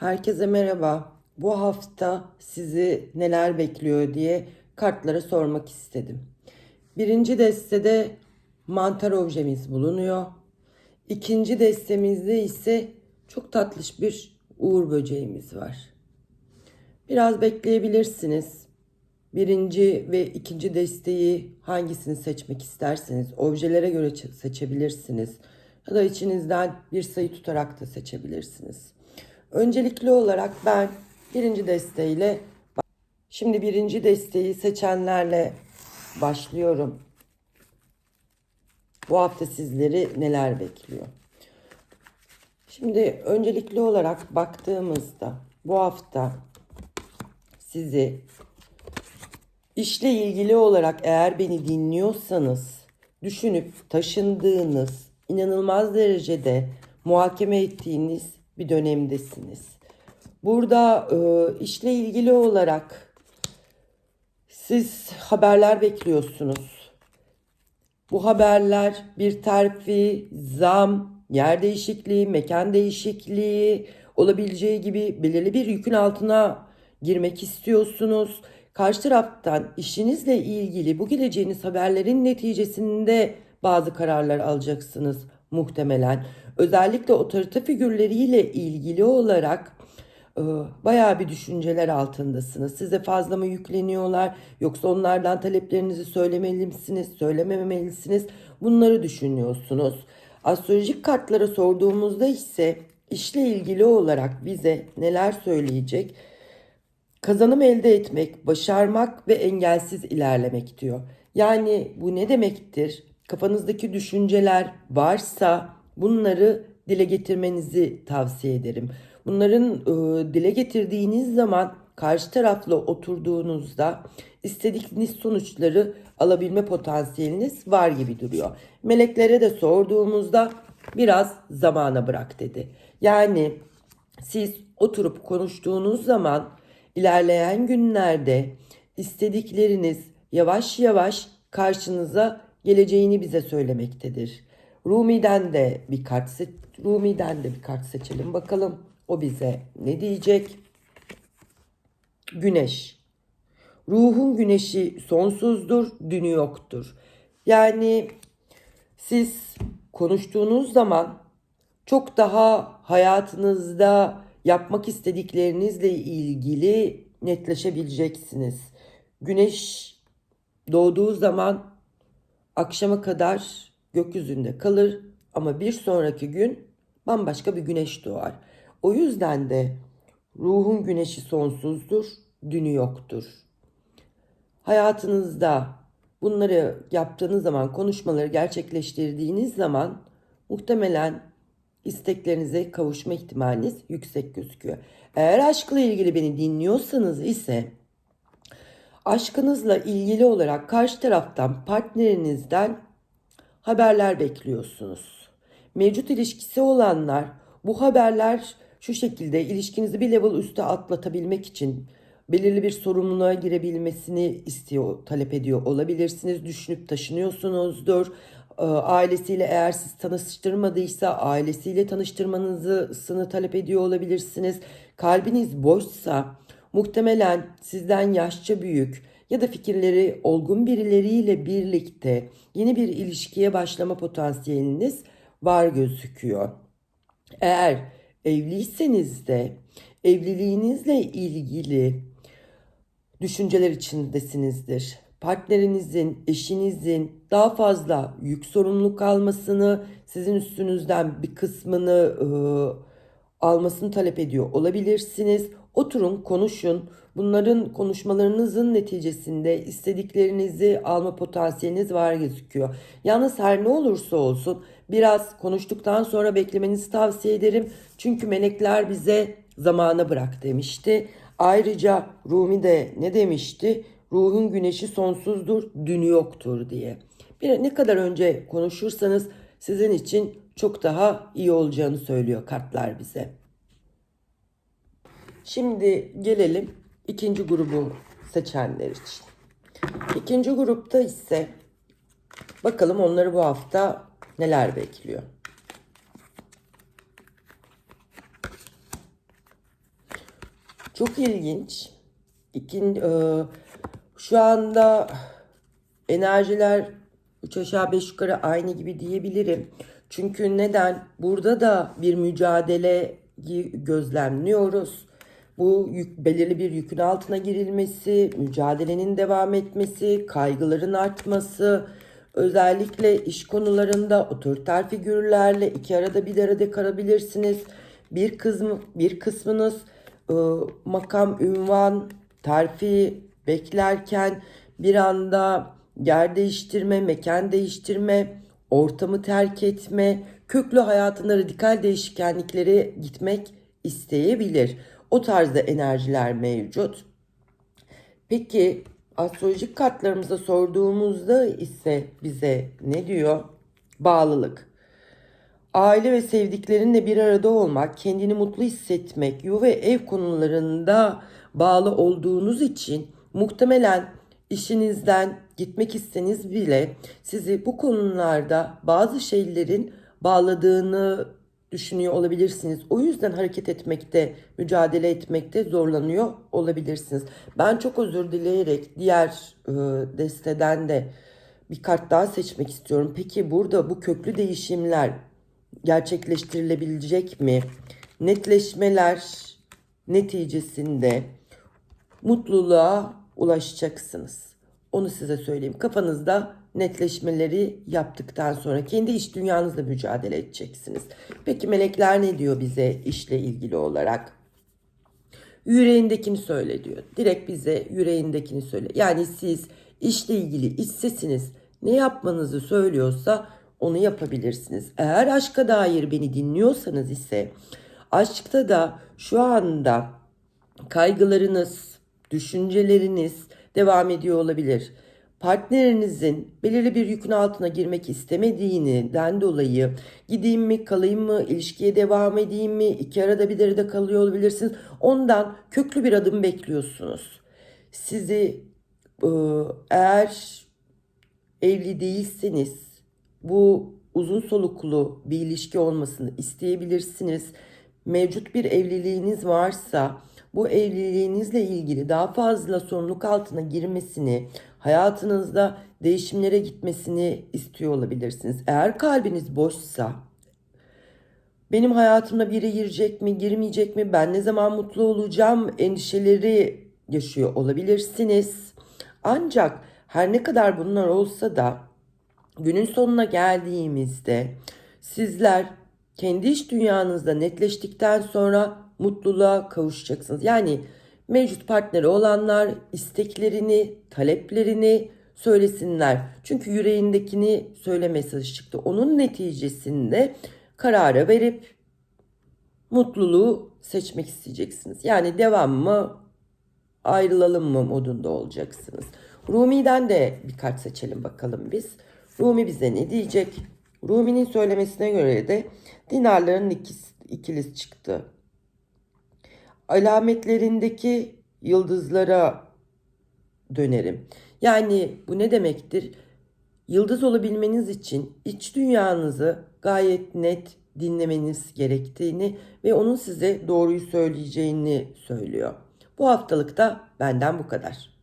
Herkese merhaba. Bu hafta sizi neler bekliyor diye kartlara sormak istedim. Birinci destede mantar objemiz bulunuyor. İkinci destemizde ise çok tatlış bir uğur böceğimiz var. Biraz bekleyebilirsiniz. Birinci ve ikinci desteği hangisini seçmek isterseniz objelere göre seçebilirsiniz. Ya da içinizden bir sayı tutarak da seçebilirsiniz. Öncelikli olarak ben birinci desteğiyle şimdi birinci desteği seçenlerle başlıyorum. Bu hafta sizleri neler bekliyor? Şimdi öncelikli olarak baktığımızda bu hafta sizi işle ilgili olarak eğer beni dinliyorsanız düşünüp taşındığınız, inanılmaz derecede muhakeme ettiğiniz bir dönemdesiniz. Burada e, işle ilgili olarak siz haberler bekliyorsunuz. Bu haberler bir terfi, zam, yer değişikliği, mekan değişikliği olabileceği gibi belirli bir yükün altına girmek istiyorsunuz. Karşı taraftan işinizle ilgili bu geleceğiniz haberlerin neticesinde bazı kararlar alacaksınız muhtemelen. Özellikle otorite figürleriyle ilgili olarak e, bayağı bir düşünceler altındasınız. Size fazla mı yükleniyorlar yoksa onlardan taleplerinizi söylemeli misiniz, söylememelisiniz? Bunları düşünüyorsunuz. Astrolojik kartlara sorduğumuzda ise işle ilgili olarak bize neler söyleyecek? Kazanım elde etmek, başarmak ve engelsiz ilerlemek diyor. Yani bu ne demektir? Kafanızdaki düşünceler varsa bunları dile getirmenizi tavsiye ederim. Bunların e, dile getirdiğiniz zaman karşı tarafla oturduğunuzda istediğiniz sonuçları alabilme potansiyeliniz var gibi duruyor. Meleklere de sorduğumuzda biraz zamana bırak dedi. Yani siz oturup konuştuğunuz zaman ilerleyen günlerde istedikleriniz yavaş yavaş karşınıza geleceğini bize söylemektedir. Rumi'den de bir kart Rumi'den de bir kart seçelim bakalım o bize ne diyecek? Güneş. Ruhun güneşi sonsuzdur, dünü yoktur. Yani siz konuştuğunuz zaman çok daha hayatınızda yapmak istediklerinizle ilgili netleşebileceksiniz. Güneş doğduğu zaman akşama kadar gökyüzünde kalır ama bir sonraki gün bambaşka bir güneş doğar. O yüzden de ruhun güneşi sonsuzdur, dünü yoktur. Hayatınızda bunları yaptığınız zaman, konuşmaları gerçekleştirdiğiniz zaman muhtemelen isteklerinize kavuşma ihtimaliniz yüksek gözüküyor. Eğer aşkla ilgili beni dinliyorsanız ise aşkınızla ilgili olarak karşı taraftan partnerinizden haberler bekliyorsunuz. Mevcut ilişkisi olanlar bu haberler şu şekilde ilişkinizi bir level üste atlatabilmek için belirli bir sorumluluğa girebilmesini istiyor, talep ediyor olabilirsiniz. Düşünüp taşınıyorsunuzdur. Ee, Ailesiyle eğer siz tanıştırmadıysa ailesiyle tanıştırmanızı talep ediyor olabilirsiniz. Kalbiniz boşsa muhtemelen sizden yaşça büyük ya da fikirleri olgun birileriyle birlikte yeni bir ilişkiye başlama potansiyeliniz var gözüküyor. Eğer evliyseniz de evliliğinizle ilgili düşünceler içindesinizdir. Partnerinizin, eşinizin daha fazla yük sorumluluk almasını, sizin üstünüzden bir kısmını e, almasını talep ediyor olabilirsiniz. Oturun, konuşun. Bunların konuşmalarınızın neticesinde istediklerinizi alma potansiyeliniz var gözüküyor. Yalnız her ne olursa olsun biraz konuştuktan sonra beklemenizi tavsiye ederim. Çünkü melekler bize zamana bırak demişti. Ayrıca Rumi de ne demişti? Ruhun güneşi sonsuzdur, dünü yoktur diye. Bir ne kadar önce konuşursanız sizin için çok daha iyi olacağını söylüyor kartlar bize. Şimdi gelelim ikinci grubu seçenler için. İkinci grupta ise bakalım onları bu hafta neler bekliyor. Çok ilginç. İkin, e, şu anda enerjiler üç aşağı beş yukarı aynı gibi diyebilirim. Çünkü neden? Burada da bir mücadele gözlemliyoruz. Bu yük, belirli bir yükün altına girilmesi, mücadelenin devam etmesi, kaygıların artması, özellikle iş konularında otoriter figürlerle iki arada bir arada kalabilirsiniz. Bir kısmı bir kısmınız e, makam, ünvan, terfi beklerken bir anda yer değiştirme, mekan değiştirme, ortamı terk etme, köklü hayatında radikal değişkenliklere gitmek isteyebilir. O tarzda enerjiler mevcut. Peki astrolojik kartlarımıza sorduğumuzda ise bize ne diyor? Bağlılık. Aile ve sevdiklerinle bir arada olmak, kendini mutlu hissetmek, yuva ve ev konularında bağlı olduğunuz için muhtemelen işinizden gitmek isteniz bile sizi bu konularda bazı şeylerin bağladığını düşünüyor olabilirsiniz. O yüzden hareket etmekte, mücadele etmekte zorlanıyor olabilirsiniz. Ben çok özür dileyerek diğer e, desteden de bir kart daha seçmek istiyorum. Peki burada bu köklü değişimler gerçekleştirilebilecek mi? Netleşmeler neticesinde mutluluğa ulaşacaksınız. Onu size söyleyeyim. Kafanızda netleşmeleri yaptıktan sonra kendi iş dünyanızla mücadele edeceksiniz. Peki melekler ne diyor bize işle ilgili olarak? Yüreğindekini söyle diyor. Direkt bize yüreğindekini söyle. Yani siz işle ilgili işsesiniz ne yapmanızı söylüyorsa onu yapabilirsiniz. Eğer aşka dair beni dinliyorsanız ise aşkta da şu anda kaygılarınız, düşünceleriniz devam ediyor olabilir partnerinizin belirli bir yükün altına girmek istemediğinden dolayı gideyim mi kalayım mı ilişkiye devam edeyim mi iki arada bir arada kalıyor olabilirsiniz. Ondan köklü bir adım bekliyorsunuz. Sizi e, eğer evli değilseniz bu uzun soluklu bir ilişki olmasını isteyebilirsiniz. Mevcut bir evliliğiniz varsa bu evliliğinizle ilgili daha fazla sorumluluk altına girmesini, hayatınızda değişimlere gitmesini istiyor olabilirsiniz. Eğer kalbiniz boşsa benim hayatımda biri girecek mi, girmeyecek mi, ben ne zaman mutlu olacağım endişeleri yaşıyor olabilirsiniz. Ancak her ne kadar bunlar olsa da günün sonuna geldiğimizde sizler kendi iş dünyanızda netleştikten sonra mutluluğa kavuşacaksınız. Yani mevcut partneri olanlar isteklerini, taleplerini söylesinler. Çünkü yüreğindekini söyle mesajı çıktı. Onun neticesinde karara verip mutluluğu seçmek isteyeceksiniz. Yani devam mı ayrılalım mı modunda olacaksınız. Rumi'den de birkaç seçelim bakalım biz. Rumi bize ne diyecek? Rumi'nin söylemesine göre de dinarların ikisi, ikilisi çıktı alametlerindeki yıldızlara dönerim. Yani bu ne demektir? Yıldız olabilmeniz için iç dünyanızı gayet net dinlemeniz gerektiğini ve onun size doğruyu söyleyeceğini söylüyor. Bu haftalıkta benden bu kadar.